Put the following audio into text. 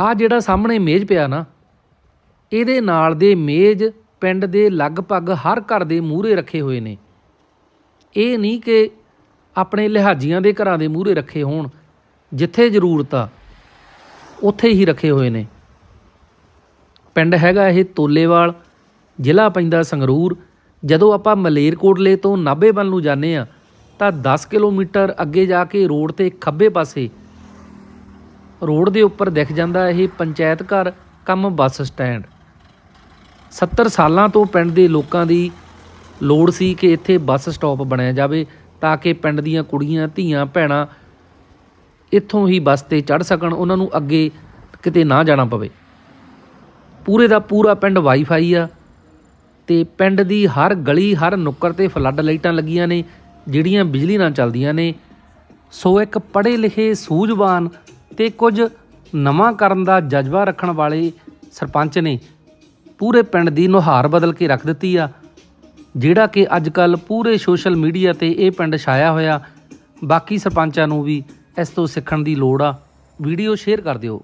ਆ ਜਿਹੜਾ ਸਾਹਮਣੇ ਮੇਜ਼ ਪਿਆ ਨਾ, ਇਹਦੇ ਨਾਲ ਦੇ ਮੇਜ਼ ਪਿੰਡ ਦੇ ਲਗਭਗ ਹਰ ਘਰ ਦੇ ਮੂਹਰੇ ਰੱਖੇ ਹੋਏ ਨੇ। ਇਹ ਨਹੀਂ ਕਿ ਆਪਣੇ ਲਿਹਾਜ਼ੀਆਂ ਦੇ ਘਰਾਂ ਦੇ ਮੂਹਰੇ ਰੱਖੇ ਹੋਣ, ਜਿੱਥੇ ਜ਼ਰੂਰਤ ਆ ਉੱਥੇ ਹੀ ਰੱਖੇ ਹੋਏ ਨੇ। ਪਿੰਡ ਹੈਗਾ ਇਹ ਤੋਲੇਵਾਲ, ਜ਼ਿਲ੍ਹਾ ਪੈਂਦਾ ਸੰਗਰੂਰ। ਜਦੋਂ ਆਪਾਂ ਮਲੇਰਕੋਟਲੇ ਤੋਂ ਨਾਭੇ ਵੱਲ ਨੂੰ ਜਾਂਦੇ ਆ ਤਾਂ 10 ਕਿਲੋਮੀਟਰ ਅੱਗੇ ਜਾ ਕੇ ਰੋਡ ਤੇ ਖੱਬੇ ਪਾਸੇ ਰੋਡ ਦੇ ਉੱਪਰ ਦਿਖ ਜਾਂਦਾ ਇਹ ਪੰਚਾਇਤ ਘਰ ਕੰਮ ਬੱਸ ਸਟੈਂਡ। 70 ਸਾਲਾਂ ਤੋਂ ਪਿੰਡ ਦੇ ਲੋਕਾਂ ਦੀ ਲੋੜ ਸੀ ਕਿ ਇੱਥੇ ਬੱਸ ਸਟਾਪ ਬਣਾਇਆ ਜਾਵੇ ਤਾਂ ਕਿ ਪਿੰਡ ਦੀਆਂ ਕੁੜੀਆਂ, ਧੀਆਂ, ਭੈਣਾਂ ਇੱਥੋਂ ਹੀ ਬੱਸ ਤੇ ਚੜ ਸਕਣ, ਉਹਨਾਂ ਨੂੰ ਅੱਗੇ ਕਿਤੇ ਨਾ ਜਾਣਾ ਪਵੇ। ਪੂਰੇ ਦਾ ਪੂਰਾ ਪਿੰਡ ਵਾਈਫਾਈ ਆ ਤੇ ਪਿੰਡ ਦੀ ਹਰ ਗਲੀ, ਹਰ ਨੁੱਕਰ ਤੇ ਫਲੱਡ ਲਾਈਟਾਂ ਲੱਗੀਆਂ ਨੇ, ਜਿਹੜੀਆਂ ਬਿਜਲੀ ਨਾਲ ਚੱਲਦੀਆਂ ਨੇ। ਸੋ ਇੱਕ ਪੜ੍ਹੇ ਲਿਖੇ ਸੂਝਵਾਨ ਤੇ ਕੁਝ ਨਵਾਂ ਕਰਨ ਦਾ ਜਜ਼ਬਾ ਰੱਖਣ ਵਾਲੇ ਸਰਪੰਚ ਨੇ ਪੂਰੇ ਪਿੰਡ ਦੀ ਨੁਹਾਰ ਬਦਲ ਕੇ ਰੱਖ ਦਿੱਤੀ ਆ, ਜਿਹੜਾ ਕਿ ਅੱਜ ਕੱਲ ਪੂਰੇ ਸੋਸ਼ਲ ਮੀਡੀਆ ਤੇ ਇਹ ਪਿੰਡ ਛਾਇਆ ਹੋਇਆ। ਬਾਕੀ ਸਰਪੰਚਾਂ ਨੂੰ ਵੀ ਇਸ ਤੋਂ ਸਿੱਖਣ ਦੀ ਲੋੜ ਆ। ਵੀਡੀਓ ਸ਼ੇਅਰ ਕਰ ਦਿਓ।